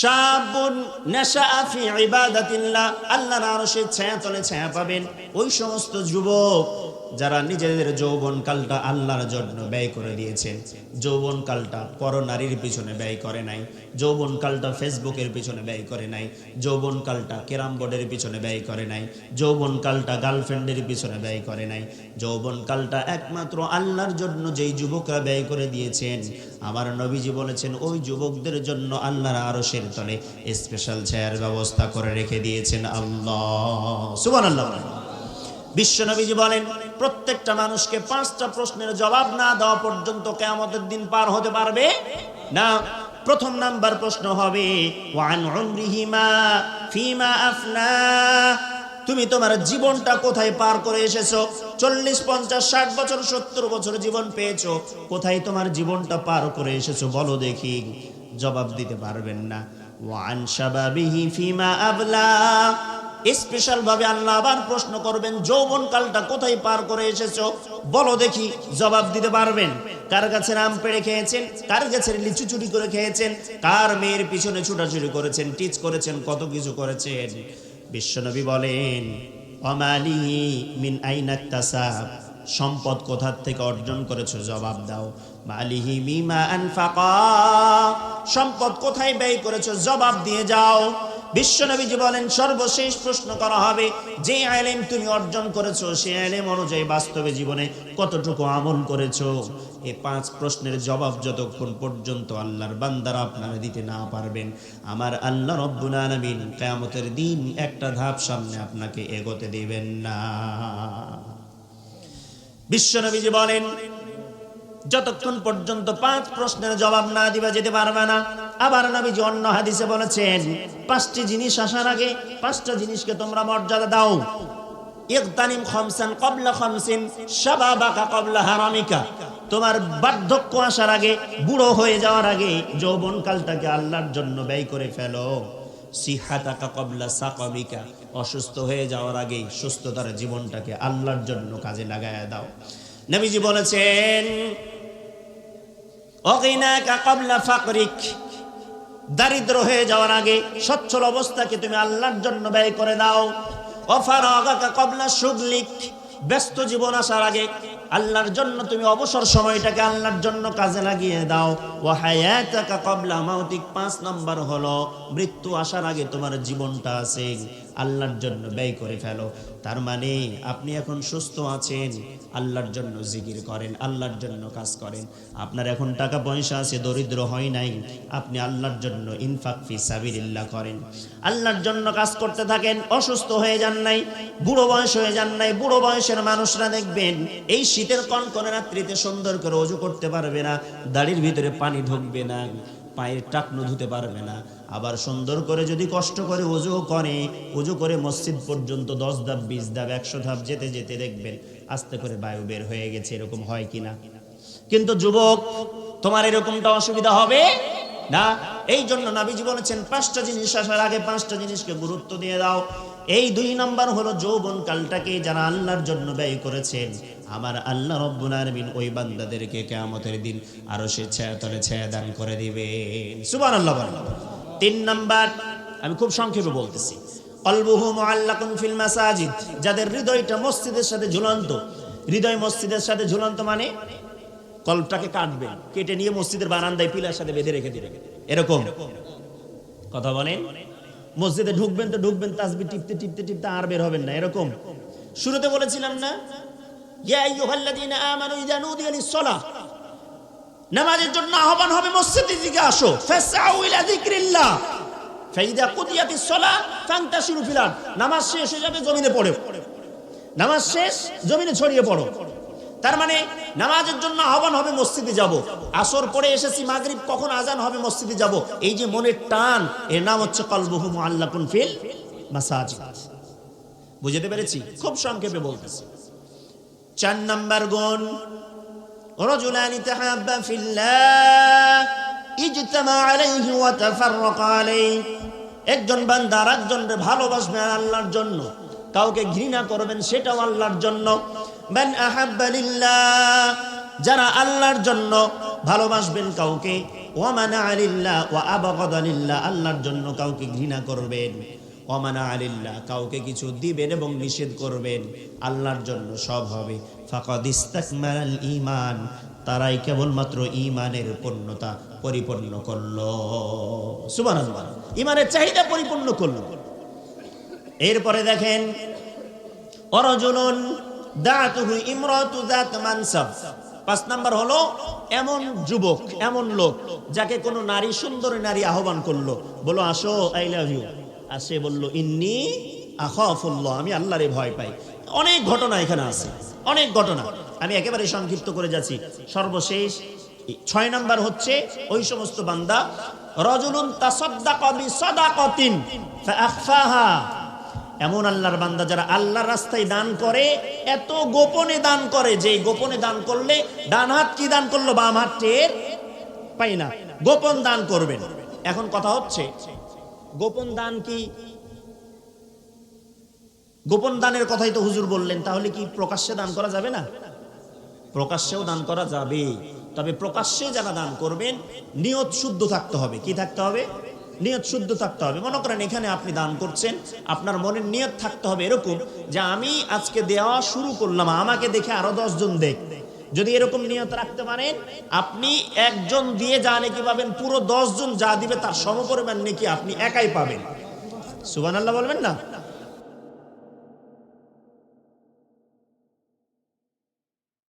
শাবুন নেশা আফি ইবাদাতিল্লাহ। আল্লাহর আরশের ছায়া তলে ছায়া পাবেন। ওই সমস্ত যুবক যারা নিজেদের যৌবন কালটা আল্লাহর জন্য ব্যয় করে দিয়েছেন যৌবন কালটা পর নারীর পিছনে ব্যয় করে নাই যৌবন কালটা ফেসবুকের পিছনে ব্যয় করে নাই যৌবন কালটা ক্যারাম বোর্ডের পিছনে ব্যয় করে নাই যৌবন কালটা গার্লফ্রেন্ডের পিছনে ব্যয় করে নাই যৌবন কালটা একমাত্র আল্লাহর জন্য যেই যুবকরা ব্যয় করে দিয়েছেন। আমার নবীজি বলেছেন, ওই যুবকদের জন্য আল্লাহর আরশের তলে স্পেশাল ছায়ার ব্যবস্থা করে রেখে দিয়েছেন আল্লাহ। সুবান আল্লাহ বিশ্বনবীজি বলেন, প্রত্যেকটা মানুষকে পাঁচটা প্রশ্নের জবাব না দেওয়া পর্যন্ত কেয়ামতের দিন পার হতে পারবে না। প্রথম নাম্বার প্রশ্ন হবে আফনা। তুমি তোমার জীবনটা কোথায় পার করে এসেছ? চল্লিশ, পঞ্চাশ, ষাট বছর, সত্তর বছর জীবন পেয়েছ। কোথায় তোমার জীবনটা পার করে এসেছ? বলো দেখি। জবাব দিতে পারবেন না। ওয়ান শাবাবিহি ফিমা আবলা। স্পেশাল ভাবে আল্লাহ আবার প্রশ্ন করবেন যৌবন কালটা কোথায় পার করে এসেছ? বলো দেখি, জবাব দিতে পারবেন? কার কাছে আম পেড়ে খেয়েছেন? কার গাছের লিচু চুরি করে খেয়েছেন? কার মেয়ের পিছনে ছুটাছুটি করেছেন? টিচ করেছেন? কত কিছু করেছেন? বিশ্বনবী বলেন অমালিহি মিন আইনাক্তাসাব সম্পদ কোথার থেকে অর্জন করেছ? জবাব দাও। মালিহি সম্পদ কোথায় ব্যয় করেছ? জবাব দিয়ে যাও। বিশ্বনবীজি বলেন, সর্বশেষ প্রশ্ন করা হবে, যে আলেম তুমি অর্জন করেছ, সে আলেম অনুযায়ী বাস্তবে জীবনে কতটুকু আমল করেছ? এই পাঁচ প্রশ্নের জবাব যতক্ষণ পর্যন্ত আল্লাহর বান্দারা আপনারা দিতে না পারবেন। আমার আল্লাহ রব্বুল আলামিন কিয়ামতের দিন একটা ধাপ সামনে আপনাকে এগোতে দিবেন না। বিশ্বনবীজি বলেন যতক্ষণ পর্যন্ত পাঁচ প্রশ্নের জবাব না দিবা যেতে পারবে না। আবার নবীজি অন্য হাদিসে বলেছেন, পাঁচটি জিনিস আসার আগে পাঁচটা জিনিসকে তোমরা মর্যাদা দাও। ইকতানিম খামসান ক্বাবলা খামসিন, শাবাবাকা ক্বাবলা হারামিকা। তোমার বার্ধক্য আসার আগে, বুড়ো হয়ে যাওয়ার আগে যৌবন কালটাকে আল্লাহর জন্য ব্যয় করে ফেলো। সিহাতাকা কবলা সাকামিকা, অসুস্থ হয়ে যাওয়ার আগে সুস্থতার জীবনটাকে আল্লাহর জন্য কাজে লাগায় দাও। নবীজি বলেছেন কবলা দারিদ্র হয়ে যাওয়ার আগে সচ্ছল অবস্থাকে তুমি আল্লাহর জন্য ব্যয় করে দাও। অফারাগাকা কবলা সুগলিক ব্যস্ত জীবন আসার আগে আল্লাহর জন্য তুমি অবসর সময়টাকে আল্লাহর জন্য কাজে লাগিয়ে দাও। ও হায়াতাকা কবলা মাউতিক। পাঁচ নাম্বার হলো মৃত্যু আসার আগে তোমার জীবনটা আছে। আল্লাহর জন্য ব্যয় করে ফেলো। তার মানে আপনি এখন সুস্থ আছেন, আল্লাহর জন্য জিকির করেন, আল্লাহর জন্য কাজ করেন। আপনার এখন টাকা পয়সা আছে, দরিদ্র হয় নাই, আপনি আল্লাহর জন্য ইনফাক ফি সাবিরিল্লাহ করেন। আল্লাহর জন্য কাজ করতে থাকেন, অসুস্থ হয়ে যান নাই, বুড়ো বয়স হয়ে যান নাই, বুড়ো বয়সের মানুষরা দেখবেন এই শীতের কনকনে রাত্রিতে সুন্দর করে অজু করতে পারবে না, দাড়ির ভিতরে পানি ঢুকবে না, পায়ের টাকনো ধুতে পারবে না। আবার সুন্দর করে যদি কষ্ট করে উজু করে উজু করে মসজিদ পর্যন্ত দশ ধাপ, বিশ ধাপ, একশো ধাপ যেতে যেতে দেখবেন আস্তে করে বায়ু বের হয়ে গেছে, এরকম হয় কিনা? কিন্তু যুবক, তোমার এরকমটা অসুবিধা হবে না? এই জন্য নাবিজি বলেছেন, পাঁচটা জিনিস আসার আগে পাঁচটা জিনিসকে গুরুত্ব দিয়ে দাও। এই দুই নাম্বার হলো যৌবন কালটাকে যারা আল্লাহর জন্য ব্যয় করেছেন আমার আল্লাহ রব্বুল আলামিন ওই বান্দাদেরকে কিয়ামতের দিন আরও সে ছায়া তলে ছায়া দান করে দিবেন। সুবহানাল্লাহ বলেন। তিন নাম্বার, আমি খুব সংক্ষেপে বলতেছি। কলবুহু মুআল্লাকুন ফিল মাসাজিদ, যাদের হৃদয়টা মসজিদের সাথে ঝুলন্ত। হৃদয় মসজিদের সাথে ঝুলন্ত মানে কল্পটাকে কাটবেন, কেটে নিয়ে মসজিদের বারান্দায় পিলার সাথে বেঁধে রেখে দিলেন এরকম। কথা বলেন? মসজিদে ঢুকবেন তো ঢুকবেন তাসবি টিপতে টিপতে টিপতে আর বের হবেন না, এরকম। শুরুতে বলেছিলাম না, ইয়া আইয়ুহাল্লাযীনা আমানু ইযা নুদিয়া লিস-সালাহ নামাজের জন্য আহ্বান হবে মসজিদের দিকে আসো যিকরিল্লাহ। ফাইদা কুদিয়াতিস সালাহ ফান্তাশিরু ফিল আরদ নামাজ শেষ হয়ে যাবে, জমিনে পড়ো। নামাজ শেষ, জমিনে ছড়িয়ে পড়ো। তার মানে নামাজের জন্য আহ্বান হবে মসজিদে যাব। আসর পরে এসেছি, মাগরিব কখন আজান হবে মসজিদে যাব। এই যে মনের টান, এর নাম হচ্ছে কলবহু মুআল্লাকুন ফিল মাসাজিদ। বুঝতে পেরেছি? খুব সংক্ষেপে বলতেছি। চার নাম্বার গুণ رجلان تحابا في الله اجتمع عليه وتفرق عليه একজন বান্দা আর একজনকে ভালোবাসবে আল্লাহর জন্য কাউকে ঘৃণা করবেন সেটাও আল্লাহর জন্য মান আহাব্বা লিল্লাহ যারা আল্লাহর জন্য ভালোবাসবেন কাউকে ওয়ামানা আলিল্লাহ ওয়া আবাগাদালিল্লাহ আল্লাহর জন্য কাউকে ঘৃণা করবেন ওয়ামানা আলিল্লাহ, কাউকে কিছু দিবেন এবং নিষেধ করবেন, আল্লাহর জন্য সব হবে। ফাকাদ ঈমান, তারাই কেবলমাত্র ঈমানের পূর্ণতা পরিপূর্ণ করল। সুবহানাল্লাহ। ঈমানের চাহিদা পরিপূর্ণ করল। এরপরে দেখেন, অরজুলন দাতুহু ইমরাতু যাত মানসাব। পাঁচ নাম্বার হলো, এমন যুবক, এমন লোক, যাকে কোনো নারী, সুন্দরী নারী আহ্বান করল। বলো, আসো আই লাভ ইউ আসে বলল, ইন্নি আখাফুল্লাহ, আমি আল্লাহরে ভয় পাই। অনেক ঘটনা এখানে আছে, অনেক ঘটনা। আমি একেবারে সংক্ষিপ্ত করে যাচ্ছি। সর্বশেষ ছয় নাম্বার হচ্ছে, ওই সমস্ত বান্দা, রজুলুন এমন আল্লাহর বান্দা যারা আল্লাহর রাস্তায় দান করে, এত গোপনে দান করে যে গোপনে দান করলে ডান হাত কি দান করল, বাম হাত টের পাই না। গোপন দান করবেন। এখন কথা হচ্ছে গোপন দান কি? গোপন দানের কথাই তো হুজুর বললেন, তাহলে কি প্রকাশ্যে দান করা যাবে না? প্রকাশ্যেও দান করা যাবে, তবে প্রকাশ্যে যারা দান করবেন, নিয়ত শুদ্ধ থাকতে হবে। কি থাকতে হবে? নিয়ত শুদ্ধ থাকতে হবে। মনে করেন এখানে আপনি দান করছেন, আপনার মনের নিয়ত থাকতে হবে এরকম যে আমি আজকে দেওয়া শুরু করলাম, আমাকে দেখে আরও দশজন দেখ। যদি এরকম নিয়ত রাখতে পারেন, আপনি একজন দিয়ে যা নাকি পাবেন, পুরো দশজন যা দিবে তার সমপরিমাণ নাকি আপনি একাই পাবেন। সুবান আল্লাহ বলবেন না?